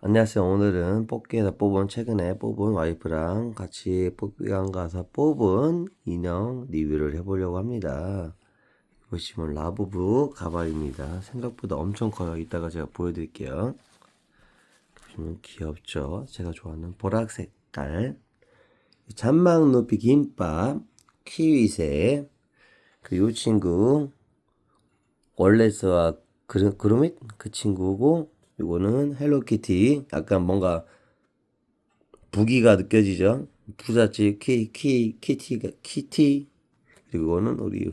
안녕하세요. 오늘은 뽑기에서 뽑은 최근에 뽑은 와이프랑 같이 뽑기관 가서 뽑은 인형 리뷰를 해보려고 합니다. 보시면 라부부 가발입니다. 생각보다 엄청 커요. 이따가 제가 보여드릴게요. 보시면 귀엽죠? 제가 좋아하는 보라 색깔 잔망 높이 김밥 키위새 그요 친구 월레스와 그루, 그루밋 그 친구고 요거는 헬로키티 약간 뭔가 부기가 느껴지죠? 부잣집 키, 키, 키티가 키티. 그리고 이거는 우리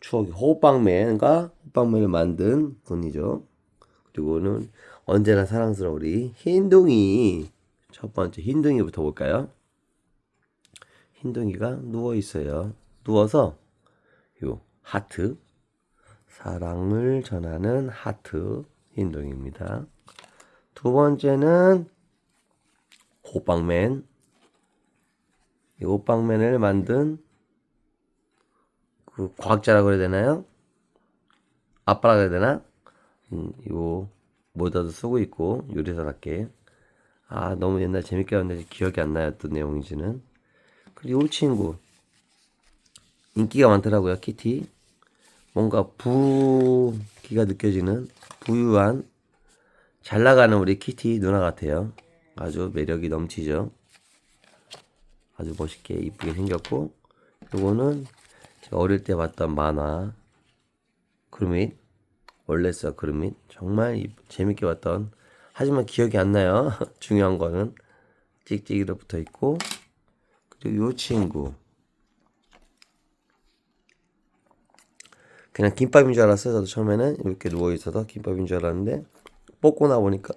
추억의 호빵맨과 호빵맨을 만든 분이죠. 그리고는 언제나 사랑스러운 우리 흰둥이. 첫 번째 흰둥이부터 볼까요? 흰둥이가 누워 있어요. 누워서 요 하트. 사랑을 전하는 하트 흰둥입니다. 두 번째는 호빵맨. 이 호빵맨을 만든 그 과학자라고 해야 되나요? 아빠라고 해야 되나? 음, 요 모자도 쓰고 있고 요리사답게 아 너무 옛날 재밌게 봤는데 기억이 안 나요 또 내용인지는 그리고 이 친구 인기가 많더라고요 키티 뭔가 부기가 느껴지는 부유한 잘 나가는 우리 키티 누나 같아요. 아주 매력이 넘치죠. 아주 멋있게 이쁘게 생겼고 요거는 어릴 때 봤던 만화 그루밋 원래서 그루밋 정말 이- 재밌게 봤던 하지만 기억이 안 나요. 중요한 거는 찍찍이로 붙어 있고 그리고 요 친구 그냥 김밥인 줄 알았어요. 저도 처음에는 이렇게 누워 있어서 김밥인 줄 알았는데 뽑고 나 보니까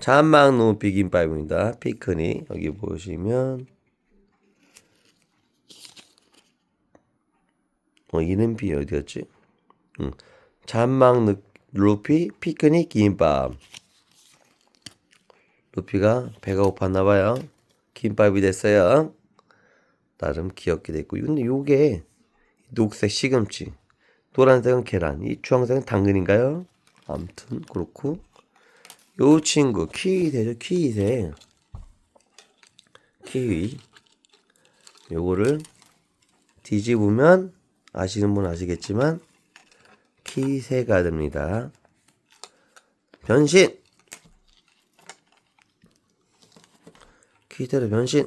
잔망 높이 김밥입니다. 피크닉 여기 보시면 어 이름이 어디였지? 응. 잔망 루피 피크닉 김밥. 루피가 배가 고팠나 봐요. 김밥이 됐어요. 나름 귀엽게 됐고 근데 요게 녹색 시금치 노란색은 계란, 이 주황색은 당근인가요? 아무튼 그렇고. 요 친구 키위 되죠? 키위새 키위. 요거를 뒤집으면 아시는 분 아시겠지만 키새가 됩니다. 변신! 키새로 변신!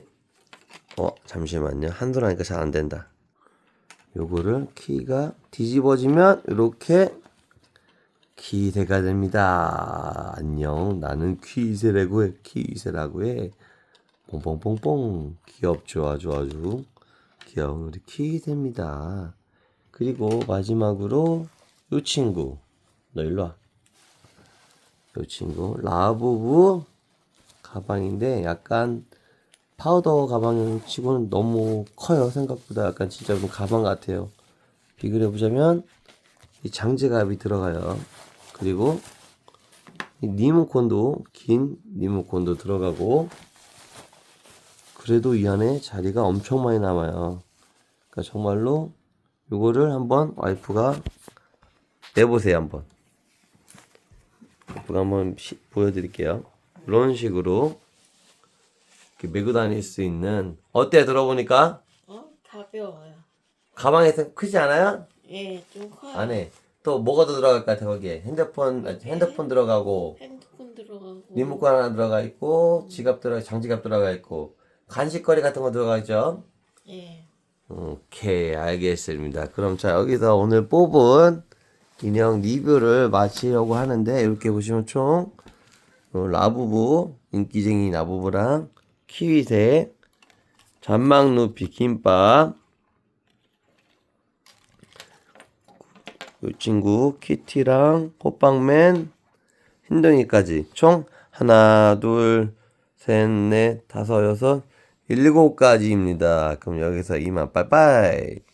어 잠시만요. 한도로 하니까 잘 안된다 요거를 키가 뒤집어지면 이렇게 키새가 됩니다. 안녕. 나는 키새라고 해. 키새라고 해. 뽕뽕뽕뽕. 귀엽죠. 아주 아주 귀여운 우리 키새입니다. 그리고 마지막으로 요 친구. 너 일로 와. 요 친구 라부부 가방인데 약간 파우더 가방 치고는 너무 커요. 생각보다 약간 진짜 좀 가방 같아요. 비교를 해보자면 이 장지갑이 들어가요. 그리고 이 리모컨도 긴 리모컨도 들어가고 그래도 이 안에 자리가 엄청 많이 남아요. 그러니까 정말로 요거를 한번 와이프가 내보세요 한번. 와이프가 한번 시- 보여드릴게요. 이런 식으로 메고 다닐 수 있는 어때 들어보니까 어? 가벼워요. 가방에서 크지 않아요? 예, 좀 커요. 안에 또 뭐가 더 들어갈 것 같아 거기에 핸드폰 아, 핸드폰 들어가고 핸드폰 들어가고. 리모컨 하나 들어가 있고 지갑 들어가 장지갑 들어가 있고 간식거리 같은 거 들어가 있죠. 예. 오케이 알겠습니다. 그럼 자 여기서 오늘 뽑은 인형 리뷰를 마치려고 하는데 이렇게 보시면 총 어, 라부부 인기쟁이 라부부랑 키위새 잔망루피 김밥. 이 친구 키티랑 호빵맨 흰둥이까지. 총 하나 둘 셋 넷 다섯 여섯 일곱 가지입니다. 그럼 여기서 이만 빠이빠이